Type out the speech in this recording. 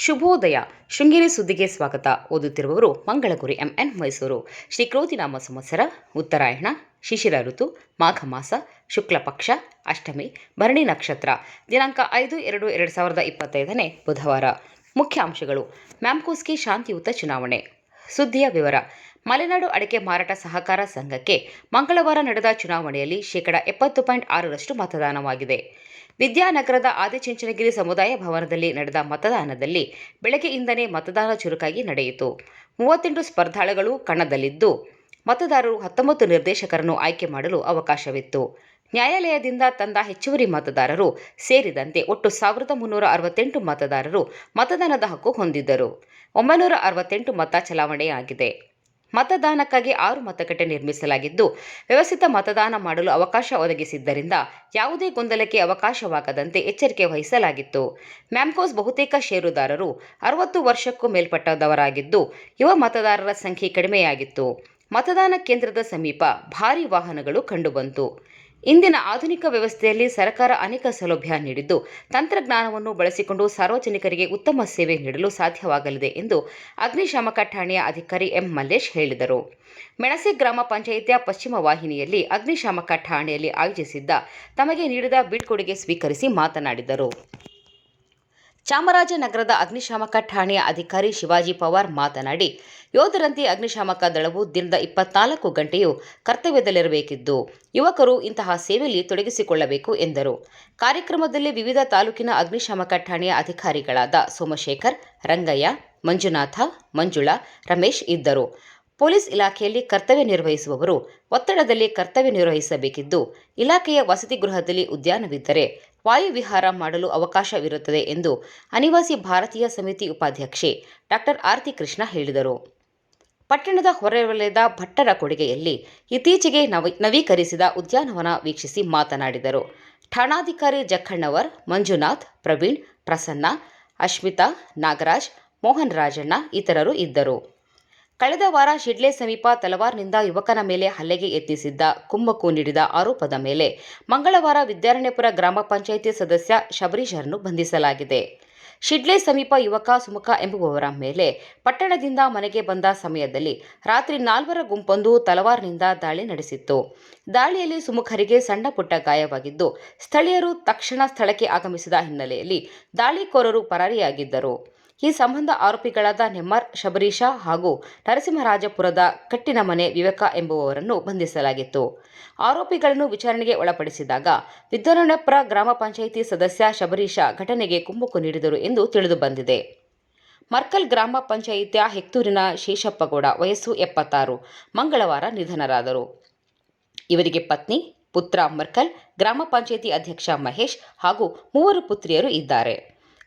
ಶುಭೋದಯ. ಶೃಂಗೇರಿ ಸುದ್ದಿಗೆ ಸ್ವಾಗತ. ಓದುತ್ತಿರುವವರು ಮಂಗಳಗುರಿ, ಎಂಎನ್ ಮೈಸೂರು. ಶ್ರೀ ಕ್ರೋತಿನಾಮ ಸಂವತ್ಸರ, ಉತ್ತರಾಯಣ, ಶಿಶಿರ ಋತು, ಮಾಘ ಮಾಸ, ಶುಕ್ಲ ಪಕ್ಷ, ಅಷ್ಟಮಿ, ಭರಣಿ ನಕ್ಷತ್ರ. ದಿನಾಂಕ ಐದು ಎರಡು ಎರಡು ಸಾವಿರದ ಇಪ್ಪತ್ತೈದನೇ ಬುಧವಾರ. ಮುಖ್ಯಾಂಶಗಳು. ಮ್ಯಾಮ್ಕೋಸ್ಗೆ ಶಾಂತಿಯುತ ಚುನಾವಣೆ. ಸುದ್ದಿಯ ವಿವರ. ಮಲೆನಾಡು ಅಡಿಕೆ ಮಾರಾಟ ಸಹಕಾರ ಸಂಘಕ್ಕೆ ಮಂಗಳವಾರ ನಡೆದ ಚುನಾವಣೆಯಲ್ಲಿ ಶೇಕಡ ಎಪ್ಪತ್ತು ಪಾಯಿಂಟ್ ಆರರಷ್ಟು ಮತದಾನವಾಗಿದೆ. ವಿದ್ಯಾನಗರದ ಆದಿಚುಂಚನಗಿರಿ ಸಮುದಾಯ ಭವನದಲ್ಲಿ ನಡೆದ ಮತದಾನದಲ್ಲಿ ಬೆಳಗ್ಗೆಯಿಂದನೇ ಮತದಾನ ಚುರುಕಾಗಿ ನಡೆಯಿತು. ಮೂವತ್ತೆಂಟು ಸ್ಪರ್ಧಾಳುಗಳು ಕಣದಲ್ಲಿದ್ದು, ಮತದಾರರು ಹತ್ತೊಂಬತ್ತು ನಿರ್ದೇಶಕರನ್ನು ಆಯ್ಕೆ ಮಾಡಲು ಅವಕಾಶವಿತ್ತು. ನ್ಯಾಯಾಲಯದಿಂದ ತಂದ ಹೆಚ್ಚುವರಿ ಮತದಾರರು ಸೇರಿದಂತೆ ಒಟ್ಟು ಸಾವಿರದ ಮುನ್ನೂರ ಅರವತ್ತೆಂಟು ಮತದಾರರು ಮತದಾನದ ಹಕ್ಕು ಹೊಂದಿದ್ದರು. ಒಂಬೈನೂರ ಅರವತ್ತೆಂಟು ಮತ ಚಲಾವಣೆಯಾಗಿದೆ. ಮತದಾನಕ್ಕಾಗಿ ಆರು ಮತಗಟ್ಟೆ ನಿರ್ಮಿಸಲಾಗಿದ್ದು, ವ್ಯವಸ್ಥಿತ ಮತದಾನ ಮಾಡಲು ಅವಕಾಶ ಒದಗಿಸಿದ್ದರಿಂದ ಯಾವುದೇ ಗೊಂದಲಕ್ಕೆ ಅವಕಾಶವಾಗದಂತೆ ಎಚ್ಚರಿಕೆ ವಹಿಸಲಾಗಿತ್ತು. ಮ್ಯಾಮ್ಕೋಸ್ ಬಹುತೇಕ ಷೇರುದಾರರು ಅರವತ್ತು ವರ್ಷಕ್ಕೂ ಮೇಲ್ಪಟ್ಟದವರಾಗಿದ್ದು ಯುವ ಮತದಾರರ ಸಂಖ್ಯೆ ಕಡಿಮೆಯಾಗಿತ್ತು. ಮತದಾನ ಕೇಂದ್ರದ ಸಮೀಪ ಭಾರೀ ವಾಹನಗಳು ಕಂಡುಬಂತು. ಇಂದಿನ ಆಧುನಿಕ ವ್ಯವಸ್ಥೆಯಲ್ಲಿ ಸರ್ಕಾರ ಅನೇಕ ಸೌಲಭ್ಯ ನೀಡಿದ್ದು, ತಂತ್ರಜ್ಞಾನವನ್ನು ಬಳಸಿಕೊಂಡು ಸಾರ್ವಜನಿಕರಿಗೆ ಉತ್ತಮ ಸೇವೆ ನೀಡಲು ಸಾಧ್ಯವಾಗಲಿದೆ ಎಂದು ಅಗ್ನಿಶಾಮಕ ಠಾಣೆಯ ಅಧಿಕಾರಿ ಎಂ. ಮಲ್ಲೇಶ್ ಹೇಳಿದರು. ಮೆಣಸೆ ಗ್ರಾಮ ಪಂಚಾಯಿತಿಯ ಪಶ್ಚಿಮ ವಾಹಿನಿಯಲ್ಲಿ ಅಗ್ನಿಶಾಮಕ ಠಾಣೆಯಲ್ಲಿ ಆಯೋಜಿಸಿದ್ದ ತಮಗೆ ನೀಡಿದ ಬೀಳ್ಕೊಡುಗೆ ಸ್ವೀಕರಿಸಿ ಮಾತನಾಡಿದರು. ಚಾಮರಾಜನಗರದ ಅಗ್ನಿಶಾಮಕ ಠಾಣೆಯ ಅಧಿಕಾರಿ ಶಿವಾಜಿ ಪವಾರ್ ಮಾತನಾಡಿ, ಯೋಧರಂತೆ ಅಗ್ನಿಶಾಮಕ ದಳವು ದಿನದ ಇಪ್ಪತ್ನಾಲ್ಕು ಗಂಟೆಯೂ ಕರ್ತವ್ಯದಲ್ಲಿರಬೇಕಿದ್ದು, ಯುವಕರು ಇಂತಹ ಸೇವೆಯಲ್ಲಿ ತೊಡಗಿಸಿಕೊಳ್ಳಬೇಕು ಎಂದರು. ಕಾರ್ಯಕ್ರಮದಲ್ಲಿ ವಿವಿಧ ತಾಲೂಕಿನ ಅಗ್ನಿಶಾಮಕ ಠಾಣೆಯ ಅಧಿಕಾರಿಗಳಾದ ಸೋಮಶೇಖರ್, ರಂಗಯ್ಯ, ಮಂಜುನಾಥ, ಮಂಜುಳಾ, ರಮೇಶ್ ಇದ್ದರು. ಪೊಲೀಸ್ ಇಲಾಖೆಯಲ್ಲಿ ಕರ್ತವ್ಯ ನಿರ್ವಹಿಸುವವರು ಒತ್ತಡದಲ್ಲಿ ಕರ್ತವ್ಯ ನಿರ್ವಹಿಸಬೇಕಿದ್ದು, ಇಲಾಖೆಯ ವಸತಿ ಗೃಹದಲ್ಲಿ ಉದ್ಯಾನವಿದ್ದರೆ ವಾಯುವಿಹಾರ ಮಾಡಲು ಅವಕಾಶವಿರುತ್ತದೆ ಎಂದು ಅನಿವಾಸಿ ಭಾರತೀಯ ಸಮಿತಿ ಉಪಾಧ್ಯಕ್ಷೆ ಡಾಕ್ಟರ್ ಆರತಿ ಕೃಷ್ಣ ಹೇಳಿದರು. ಪಟ್ಟಣದ ಹೊರವಲಯದ ಭಟ್ಟರ ಕೊಡುಗೆಯಲ್ಲಿ ಇತ್ತೀಚೆಗೆ ನವ ನವೀಕರಿಸಿದ ಉದ್ಯಾನವನ ವೀಕ್ಷಿಸಿ ಮಾತನಾಡಿದರು. ಠಾಣಾಧಿಕಾರಿ ಜಕ್ಕಣ್ಣವರ್, ಮಂಜುನಾಥ್, ಪ್ರವೀಣ್, ಪ್ರಸನ್ನ, ಅಶ್ಮಿತಾ, ನಾಗರಾಜ್, ಮೋಹನ್ ರಾಜಣ್ಣ ಇತರರು ಇದ್ದರು. ಕಳೆದ ವಾರ ಶಿಡ್ಲೆ ಸಮೀಪ ತಲವಾರ್ನಿಂದ ಯುವಕನ ಮೇಲೆ ಹಲ್ಲೆಗೆ ಯತ್ನಿಸಿದ್ದ, ಕುಮ್ಮಕ್ಕು ನೀಡಿದ ಆರೋಪದ ಮೇಲೆ ಮಂಗಳವಾರ ವಿದ್ಯಾರಣ್ಯಪುರ ಗ್ರಾಮ ಪಂಚಾಯಿತಿ ಸದಸ್ಯ ಶಬರೀಶರನ್ನು ಬಂಧಿಸಲಾಗಿದೆ. ಶಿಡ್ಲೆ ಸಮೀಪ ಯುವಕ ಸುಮುಖ ಎಂಬುವವರ ಮೇಲೆ ಪಟ್ಟಣದಿಂದ ಮನೆಗೆ ಬಂದ ಸಮಯದಲ್ಲಿ ರಾತ್ರಿ ನಾಲ್ವರ ಗುಂಪೊಂದು ತಲವಾರ್ನಿಂದ ದಾಳಿ ನಡೆಸಿತ್ತು. ದಾಳಿಯಲ್ಲಿ ಸುಮುಖರಿಗೆ ಸಣ್ಣ ಪುಟ್ಟ ಗಾಯವಾಗಿದ್ದು, ಸ್ಥಳೀಯರು ತಕ್ಷಣ ಸ್ಥಳಕ್ಕೆ ಆಗಮಿಸಿದ ಹಿನ್ನೆಲೆಯಲ್ಲಿ ದಾಳಿಕೋರರು ಪರಾರಿಯಾಗಿದ್ದರು. ಈ ಸಂಬಂಧ ಆರೋಪಿಗಳಾದ ನೆಮ್ಮರ್ ಶಬರೀಶ ಹಾಗೂ ನರಸಿಂಹರಾಜಪುರದ ಕಟ್ಟಿನ ಮನೆ ವಿವೇಕ ಎಂಬುವವರನ್ನು ಬಂಧಿಸಲಾಗಿತ್ತು. ಆರೋಪಿಗಳನ್ನು ವಿಚಾರಣೆಗೆ ಒಳಪಡಿಸಿದಾಗ ವಿದ್ಯಾರಣ್ಯಪುರ ಗ್ರಾಮ ಪಂಚಾಯಿತಿ ಸದಸ್ಯ ಶಬರೀಶ ಘಟನೆಗೆ ಕುಮ್ಮಕ್ಕು ನೀಡಿದರು ಎಂದು ತಿಳಿದುಬಂದಿದೆ ಮರ್ಕಲ್ ಗ್ರಾಮ ಪಂಚಾಯಿತಿಯ ಹೆಕ್ತೂರಿನ ಶೇಷಪ್ಪಗೌಡ ವಯಸ್ಸು ಎಪ್ಪತ್ತಾರು, ಮಂಗಳವಾರ ನಿಧನರಾದರು. ಇವರಿಗೆ ಪತ್ನಿ, ಪುತ್ರ ಮರ್ಕಲ್, ಗ್ರಾಮ ಪಂಚಾಯಿತಿ ಅಧ್ಯಕ್ಷ ಮಹೇಶ್ ಹಾಗೂ ಮೂವರು ಪುತ್ರಿಯರು ಇದ್ದಾರೆ.